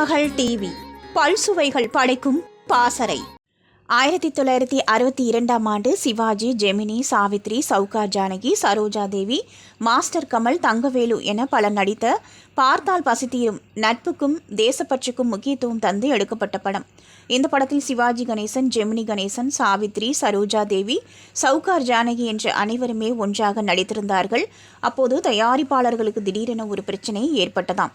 மகள் டிவி. பல்சுவைகள் படைக்கும் பாசறை. ஆயிரத்தி தொள்ளாயிரத்தி அறுபத்தி இரண்டாம் ஆண்டு சிவாஜி ஜெமினி சாவித்ரி சவுகார் ஜானகி சரோஜா தேவி மாஸ்டர் கமல் தங்கவேலு என பலர் நடித்த பார்த்தால் பசித்தீரும் நட்புக்கும் தேசப்பற்றுக்கும் முக்கியத்துவம் தந்து எடுக்கப்பட்ட படம். இந்த படத்தில் சிவாஜி கணேசன் ஜெமினி கணேசன் சாவித்ரி சரோஜா தேவி சவுகார் ஜானகி என்ற அனைவருமே ஒன்றாக நடித்திருந்தார்கள். அப்போது தயாரிப்பாளர்களுக்கு திடீரென ஒரு பிரச்சனை ஏற்பட்டதாம்.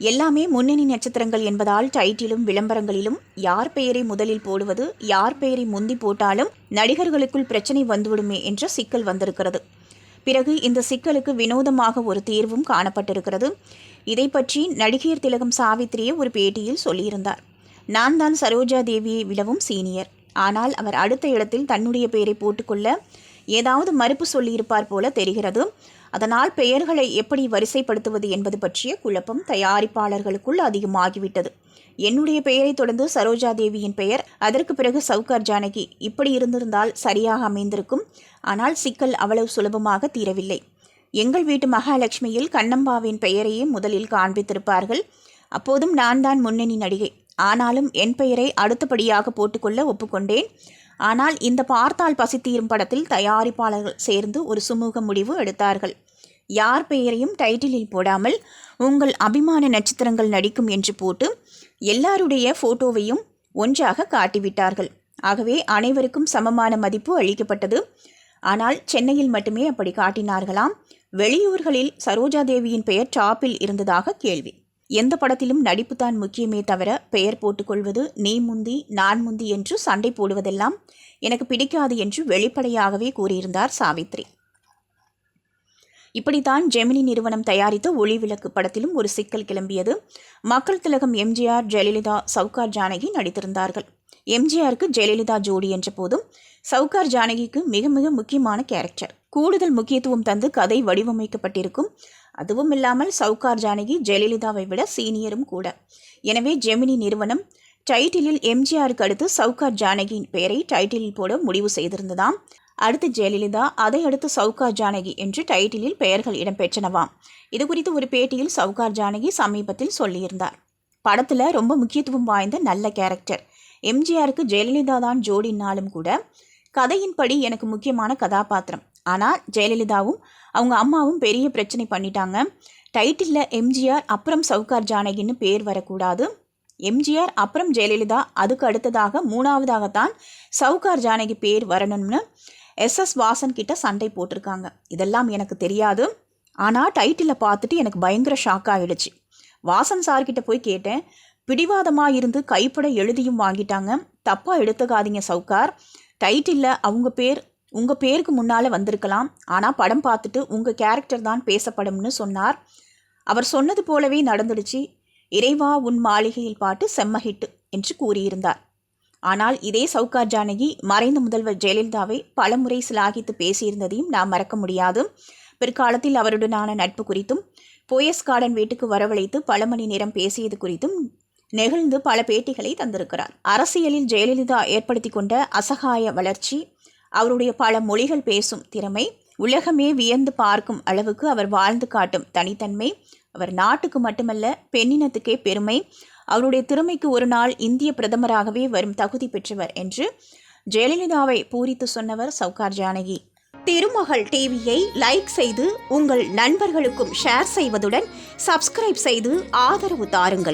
எல்லாமே முன்னணி நட்சத்திரங்கள் என்பதால் டைட்டிலும் விளம்பரங்களிலும் யார் பெயரை முதலில் போடுவது யார் பெயரை முந்தி போட்டாலும் நடிகர்களுக்குள் பிரச்சனை வந்துவிடுமே என்ற சிக்கல் வந்திருக்கிறது. பிறகு இந்த சிக்கலுக்கு வினோதமாக ஒரு தீர்வும் காணப்பட்டிருக்கிறது. இதை பற்றி நடிகையர் திலகம் சாவித்திரியே ஒரு பேட்டியில் சொல்லியிருந்தார். நான் தான் சரோஜா தேவியை விடவும் சீனியர். ஆனால் அவர் அடுத்த இடத்தில் தன்னுடைய பெயரை போட்டுக்கொள்ள ஏதாவது மறுப்பு சொல்லியிருப்பார் போல தெரிகிறது. அதனால் பெயர்களை எப்படி வரிசைப்படுத்துவது என்பது பற்றிய குழப்பம் தயாரிப்பாளர்களுக்குள் அதிகமாகிவிட்டது. என்னுடைய பெயரை தொடர்ந்து சரோஜா தேவியின் பெயர் அதற்கு பிறகு சவுகார் ஜானகி. இப்படி இருந்திருந்தால் சரியாக அமைந்திருக்கும். ஆனால் சிக்கல் அவ்வளவு சுலபமாக தீரவில்லை. எங்கள் வீட்டு மகாலட்சுமியில் கண்ணம்பாவின் பெயரையே முதலில் காண்பித்திருப்பார்கள். அப்போதும் நான் தான் முன்னணி நடிகை. ஆனாலும் என் பெயரை அடுத்தபடியாக போட்டுக்கொள்ள ஒப்புக்கொண்டேன். ஆனால் இந்த பார்த்தால் பசித்தீரும் படத்தில் தயாரிப்பாளர்கள் சேர்ந்து ஒரு சுமூக முடிவு எடுத்தார்கள். யார் பெயரையும் டைட்டிலில் போடாமல் உங்கள் அபிமான நட்சத்திரங்கள் நடிக்கும் என்று போட்டு எல்லாருடைய ஃபோட்டோவையும் ஒன்றாக காட்டிவிட்டார்கள். ஆகவே அனைவருக்கும் சமமான மதிப்பு அளிக்கப்பட்டது. ஆனால் சென்னையில் மட்டுமே அப்படி காட்டினார்களாம். வெளியூர்களில் சரோஜா தேவியின் பெயர் டாப்பில் இருந்ததாக கேள்வி. எந்த படத்திலும் நடிப்புதான் முக்கியமே தவிர பெயர் போட்டுக்கொள்வது நீ முந்தி நான் முந்தி என்று சண்டை போடுவதெல்லாம் எனக்கு பிடிக்காது என்று வெளிப்படையாகவே கூறியிருந்தார் சாவித்ரி. இப்படித்தான் ஜெமினி நிறுவனம் தயாரித்த ஒளி விளக்கு படத்திலும் ஒரு சிக்கல் கிளம்பியது. மக்கள் திலகம் எம்ஜிஆர் ஜெயலலிதா சவுகார் ஜானகி நடித்திருந்தார்கள். எம்ஜிஆருக்கு ஜெயலலிதா ஜோடி என்ற போதும் சவுகார் ஜானகிக்கு மிக மிக முக்கியமான கேரக்டர். கூடுதல் முக்கியத்துவம் தந்து கதை வடிவமைக்கப்பட்டிருக்கும். அதுவும் இல்லாமல் சவுகார் ஜானகி ஜெயலலிதாவை விட சீனியரும் கூட. எனவே ஜெமினி நிறுவனம் டைட்டிலில் எம்ஜிஆருக்கு அடுத்து சவுகார் ஜானகியின் பெயரை டைட்டிலில் போட முடிவு செய்திருந்ததாம். அடுத்து ஜெயலலிதா அதை அடுத்து சவுகார் ஜானகி என்று டைட்டிலில் பெயர்கள் இடம்பெற்றனவாம் இது குறித்து ஒரு பேட்டியில் சவுகார் ஜானகி சமீபத்தில் சொல்லியிருந்தார். படத்தில் ரொம்ப முக்கியத்துவம் வாய்ந்த நல்ல கேரக்டர் எம்ஜிஆருக்கு ஜெயலலிதா தான் ஜோடினாலும் கூட கதையின்படி எனக்கு முக்கியமான கதாபாத்திரம். ஆனால் ஜெயலலிதாவும் அவங்க அம்மாவும் பெரிய பிரச்சனை பண்ணிட்டாங்க. டைட்டிலில் எம்ஜிஆர் அப்புறம் சவுகார் ஜானகின்னு பேர் வரக்கூடாது. எம்ஜிஆர் அப்புறம் ஜெயலலிதா அதுக்கு அடுத்ததாக மூணாவதாகத்தான் சவுகார் ஜானகி பேர் வரணும்னு எஸ்எஸ் வாசன் கிட்ட சண்டை போட்டிருக்காங்க. இதெல்லாம் எனக்கு தெரியாது. ஆனால் டைட்டிலை பார்த்துட்டு எனக்கு பயங்கர ஷாக் ஆகிடுச்சு வாசன் சார்கிட்ட போய் கேட்டேன். பிடிவாதமாக இருந்து கைப்பட எழுதியும் வாங்கிட்டாங்க. தப்பாக எடுத்துக்காதீங்க சவுக்கார் டைட்டிலில் அவங்க பேர் உங்கள் பேருக்கு முன்னால் வந்திருக்கலாம். ஆனால் படம் பார்த்துட்டு உங்கள் கேரக்டர் தான் பேசப்படும்னு சொன்னார். அவர் சொன்னது போலவே நடந்துடுச்சு. இறைவா உன் மாளிகையில் பாட்டு செம்ம என்று கூறியிருந்தார். ஆனால் இதே சவுகார் ஜானகி மறைந்த முதல்வர் ஜெயலலிதாவை பலமுறை சிலாகித்து பேசியிருந்ததையும் நாம் மறக்க முடியாது. பிற்காலத்தில் அவருடனான நட்பு குறித்தும் போயஸ் கார்டன் வீட்டுக்கு வரவழைத்து பல மணி நேரம் பேசியது குறித்தும் நெகிழ்ந்து பல பேட்டிகளை தந்திருக்கிறார். அரசியலில் ஜெயலலிதா ஏற்படுத்தி கொண்ட அசகாய வளர்ச்சி அவருடைய பல மொழிகள் பேசும் திறமை உலகமே வியந்து பார்க்கும் அளவுக்கு அவர் வாழ்ந்து காட்டும் தனித்தன்மை அவர் நாட்டுக்கு மட்டுமல்ல பெண்ணினத்துக்கே பெருமை அவருடைய திறமைக்கு ஒரு நாள் இந்திய பிரதமராகவே வரும் தகுதி பெற்றவர் என்று ஜெயலலிதாவை பூரித்து சொன்னவர் சவுகார் ஜானகி. திருமகள் டிவியை லைக் செய்து உங்கள் நண்பர்களுக்கும் ஷேர் செய்வதுடன் சப்ஸ்கிரைப் செய்து ஆதரவு தாருங்கள்.